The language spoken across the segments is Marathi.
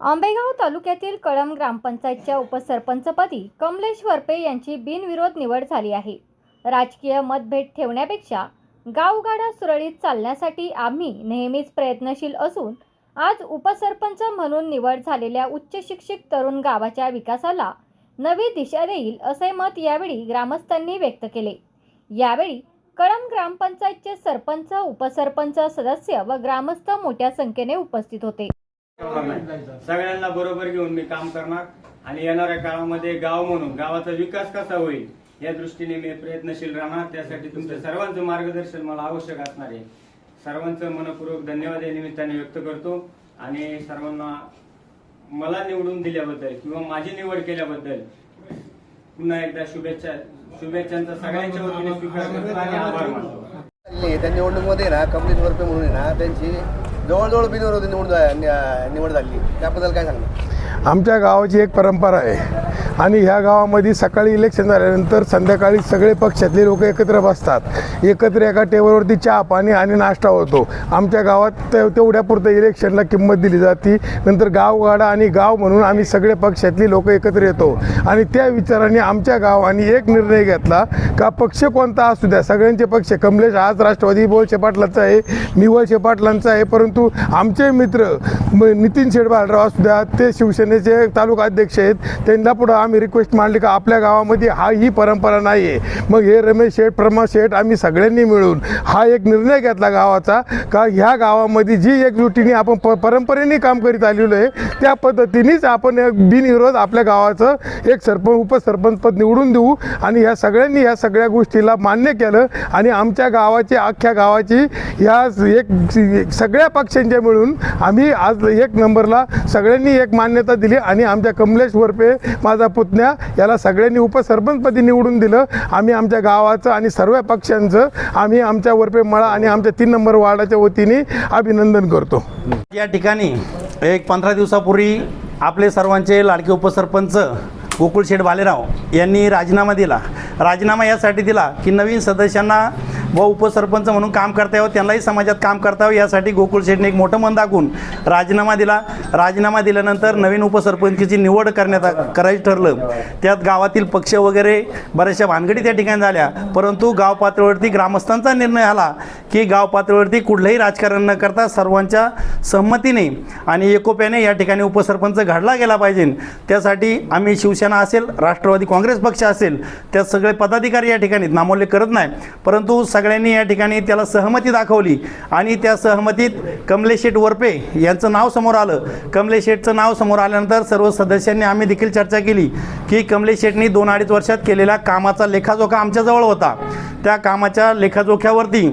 आंबेगाव तालुक्यातील कळम ग्रामपंचायतच्या उपसरपंचपदी कमलेश वरपे यांची बिनविरोध निवड झाली आहे. राजकीय मतभेद ठेवण्यापेक्षा गावगाडा सुरळीत चालण्यासाठी आम्ही नेहमीच प्रयत्नशील असून आज उपसरपंच म्हणून निवड झालेल्या उच्च शिक्षित तरुण गावाच्या विकासाला नवी दिशा देईल असे मत यावेळी ग्रामस्थांनी व्यक्त केले. यावेळी कळम ग्रामपंचायतचे सरपंच उपसरपंच सदस्य व ग्रामस्थ मोठ्या संख्येने उपस्थित होते. सगळ्यांना बरोबर घेऊन मी काम करणार आणि येणाऱ्या काळामध्ये गाव म्हणून गावाचा विकास कसा होईल या दृष्टीने मी प्रयत्नशील राहणार. त्यासाठी तुमचं सर्वांचं मार्गदर्शन मला आवश्यक असणार आहे. सर्वांचं मनपूर्वक धन्यवाद या निमित्ताने व्यक्त करतो आणि सर्वांना मला निवडून दिल्याबद्दल किंवा माझी निवड केल्याबद्दल पुन्हा एकदा शुभेच्छा शुभेच्छांचा सगळ्यांच्या वतीने स्वीकार करतो आणि आभार मानतो. त्या निवडणुकीमध्ये ना कमलेश वरपे म्हणून ना त्यांची जवळजवळ बिनविरोधी निवड झा- निवड झाली. त्याबद्दल काय सांगणार? आमच्या गावाची एक परंपरा आहे. आणि ह्या गावामध्ये सकाळी इलेक्शन झाल्यानंतर संध्याकाळी सगळे पक्षातले लोक एकत्र बसतात. एकत्र एका टेबलवरती चहा पाणी आणि नाश्ता होतो. आमच्या गावात ते तेवढ्यापुरतं इलेक्शनला किंमत दिली जाते. नंतर गावगाडा आणि गाव म्हणून आम्ही सगळे पक्षातली लोक एकत्र येतो. आणि त्या विचाराने आमच्या गावाने एक निर्णय घेतला का पक्ष कोणता असू द्या. सगळ्यांचे पक्ष कमलेश आज राष्ट्रवादी बोल पाटलांचा आहे मी वळशे पाटलांचा आहे परंतु आमचे मित्र म- नितीन शेठ बालराव असू द्या ते शिवसेनेचे तालुका अध्यक्ष आहेत त्यांना पुढं आम्ही रिक्वेस्ट मांडली का आपल्या गावामध्ये हा ही परंपरा नाही आहे मग हे रमेश शेठ प्रमोद शेठ आम्ही सगळ्यांनी मिळून हा एक निर्णय घेतला गावाचा का ह्या गावामध्ये जी एकजुटीने आपण प परंपरेने काम करीत आलेलो आहे त्या पद्धतीनेच आपण बिनविरोध आपल्या गावाचं एक सरपंच उपसरपंच पद निवडून देऊ आणि ह्या सगळ्यांनी ह्या सगळ्या गोष्टीला मान्य केलं आणि आमच्या गावाची अख्ख्या गावाची ह्या एक सगळ्या पक्षांच्या मिळून आम्ही आज एक नंबरला सगळ्यांनी एक मान्यता दिली आणि आमच्या कमलेश वरपे माझा पुतण्या याला सगळ्यांनी उपसरपंचपदी निवडून दिलं. आम्ही आमच्या गावाचं आणि सर्व पक्षांचं आम्ही आमच्या वरपे मळा आणि आमच्या तीन नंबर वार्डाच्या वतीने अभिनंदन करतो. या ठिकाणी एक पंधरा दिवसापूर्वी आपले सर्वांचे लाडके उपसरपंच गोकुळशेठ भालेराव यांनी राजीनामा दिला. राजीनामा यासाठी दिला की नवीन सदस्यांना व उपसरपंच म्हणून काम करता यावं त्यांनाही समाजात काम करता यावं. यासाठी गोकुळ शेठने एक मोठं मन दाखवून राजीनामा दिला. राजीनामा दिल्यानंतर नवीन उपसरपंचची निवड करण्यात करायचं ठरलं. त्यात गावातील पक्ष वगैरे बऱ्याचशा भानगडी त्या ठिकाणी झाल्या. परंतु गाव पातळीवरती ग्रामस्थांचा निर्णय आला की गाव पातळीवरती कुठलंही राजकारण न करता सर्वांच्या संमतीने आणि एकोप्याने या ठिकाणी उपसरपंच घडला गेला पाहिजे. त्यासाठी आम्ही शिवसेना असेल राष्ट्रवादी काँग्रेस पक्ष असेल त्यात सगळे पदाधिकारी या ठिकाणी नामोल्य करत नाही. परंतु सगळ्यांनी या ठिकाणी त्याला सहमती दाखवली आणि त्या सहमतीत कमलेश शेठ वरपे यांचं नाव समोर आलं. कमलेश शेठचं नाव समोर आल्यानंतर सर्व सदस्यांनी आम्ही देखील चर्चा केली की कमलेश शेठनी दोन अडीच वर्षात केलेल्या कामाचा लेखाजोखा आमच्याजवळ होता. त्या कामाच्या लेखाजोख्यावरती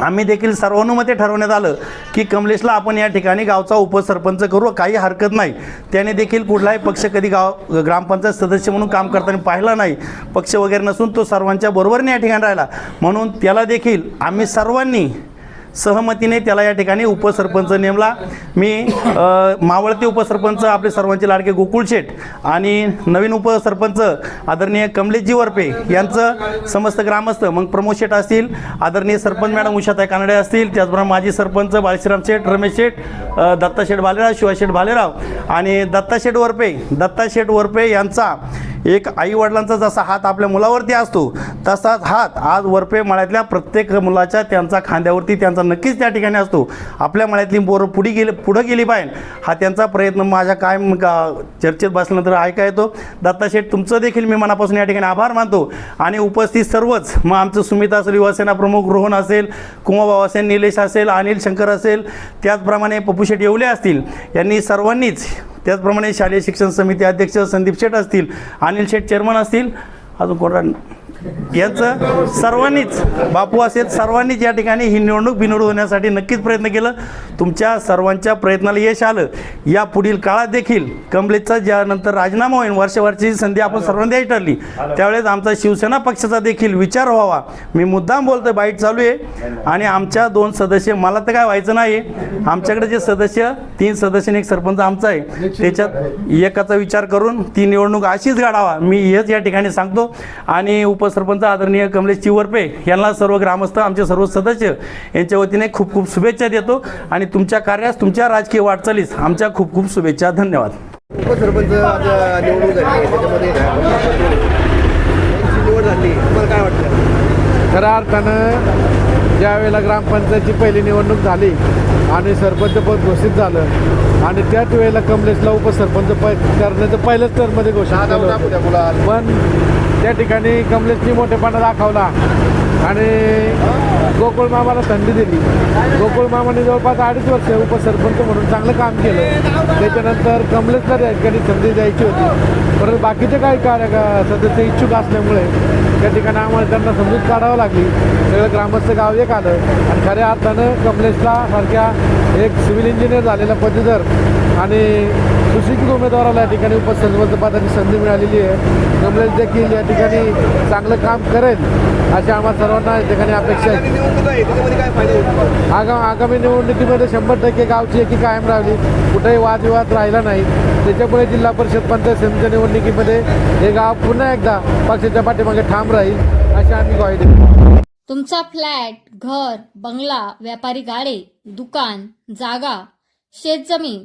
आम्ही देखील सर्वानुमते ठरवण्यात आलं की कमलेशला आपण या ठिकाणी गावचा उपसरपंच करू काही हरकत नाही. त्याने देखील कुठलाही पक्ष कधी गाव ग्रामपंचायत सदस्य म्हणून काम करताना पाहिला नाही. पक्ष वगैरे नसून तो सर्वांच्या बरोबरने या ठिकाणी राहिला. म्हणून त्याला देखील आम्ही सर्वांनी सहमतीने त्याला या ठिकाणी उपसरपंच नेमला. मी मावळते उपसरपंच आपले सर्वांचे लाडके गोकुळ शेठ आणि नवीन उपसरपंच आदरणीय कमलेशजी वरपे यांचं समस्त ग्रामस्थ मग प्रमोद शेठ असतील आदरणीय सरपंच मॅडम उषाताई कानडे असतील त्याचबरोबर माजी सरपंच बाळशीराम शेठ रमेश शेठ दत्ता शेठ भालेराव शिवाशेठ भालेराव आणि दत्ता शेठ वरपे दत्ता शेठ वरपे यांचा एक आईवडिलांचा जसा हात आपल्या मुलावरती असतो तसाच हात आज वरपे मळ्यातल्या प्रत्येक मुलाच्या त्यांचा खांद्यावरती त्यांचा नक्कीच त्या ठिकाणी असतो. आपल्या मळ्यातली बोरं पुढे गेले पुढं गेली पाहिजे हा त्यांचा प्रयत्न माझ्या काय चर्चेत बसल्यानंतर ऐका येतो. दत्ता शेठ तुमचं देखील मी मनापासून या ठिकाणी आभार मानतो. आणि उपस्थित सर्वच मग आमचं सुमिता असेल युवासेना प्रमुख रोहन असेल कुमाभाऊ असेल निलेश असेल अनिल शंकर असेल त्याचप्रमाणे पप्पू शेठ येवले असतील. यांनी सर्वांनीच त्याचप्रमाणे शालेय शिक्षण समिती अध्यक्ष संदीप शेठ असतील अनिल शेठ चेअरमन असतील. अजून कोणा याचं सर्वांनीच बापू असेल सर्वांनीच या ठिकाणी ही निवडणूक बिनवडूक होण्यासाठी नक्कीच प्रयत्न केलं. तुमच्या सर्वांच्या प्रयत्नाला यश आलं. या पुढील काळात देखील कमलेशचा ज्यानंतर राजीनामा होईल वर्षभरची संधी आपण सर्वांनी द्यायची ठरली त्यावेळेस आमचा शिवसेना पक्षाचा देखील विचार व्हावा. मी मुद्दाम बोलतो बाईट चालू आहे. आणि आमच्या दोन सदस्य मला तर काय व्हायचं नाही आमच्याकडे जे सदस्य तीन सदस्य आणि एक सरपंच आमचा आहे त्याच्यात एकाचा विचार करून ती निवडणूक अशीच घडावा. मी हेच या ठिकाणी सांगतो. आणि उपस उपसरपंच आदरणीय कमलेश चिवरपे यांना सर्व ग्रामस्थ आमचे सर्व सदस्य यांच्या वतीने खूप खूप शुभेच्छा देतो आणि तुमच्या कार्यास तुमच्या राजकीय वाटचालीस आमच्या खूप खूप शुभेच्छा धन्यवाद. उपसरपंच निवडणूक झाली त्याच्यामध्ये निवड झाली. तुम्हाला काय वाटतं? खऱ्या अर्थानं ज्या वेळेला ग्रामपंचायतची पहिली निवडणूक झाली आणि सरपंच पद घोषित झालं आणि त्याच वेळेला कमलेशला उपसरपंच पद करण्याचं पहिल्याच टर्ममध्ये घोषित मुला पण त्या ठिकाणी कमलेशनी मोठेपणा दाखवला आणि गोकुळ मामाला संधी दिली. गोकुळ मामाने जवळपास अडीच वर्ष उपसरपंच म्हणून चांगलं काम केलं. त्याच्यानंतर कमलेशला त्या ठिकाणी संधी द्यायची होती. परंतु बाकीचे काही कार्य सदस्य इच्छुक असल्यामुळे त्या ठिकाणी आम्हाला त्यांना समजूत काढावं लागली. सगळं ग्रामस्थ गाव एक आलं आणि खऱ्या अर्थानं कमलेशला सारख्या एक सिव्हिल इंजिनियर झालेला पदवीधर आणि सुशिक्षित उमेदवाराला या ठिकाणी उपसरपंच पदाची संधी मिळालेली आहे. कमलेश देखील या ठिकाणी चांगलं काम करेल अशी आम्हा सर्वांना या ठिकाणी अपेक्षा आहे. आगामी आगामी निवडणुकीमध्ये शंभर टक्के गावची एकी कायम राहिली. कुठेही वादविवाद राहिला नाही. त्याच्यामुळे जिल्हा परिषद पंचायत समितीच्या निवडणुकीमध्ये हे गाव पुन्हा एकदा पक्षाच्या पाठीमागे ठाम राहील अशी आम्ही ग्वाही देतो. तुमचा फ्लॅट घर बंगला व्यापारी गाडे दुकान जागा शेतजमीन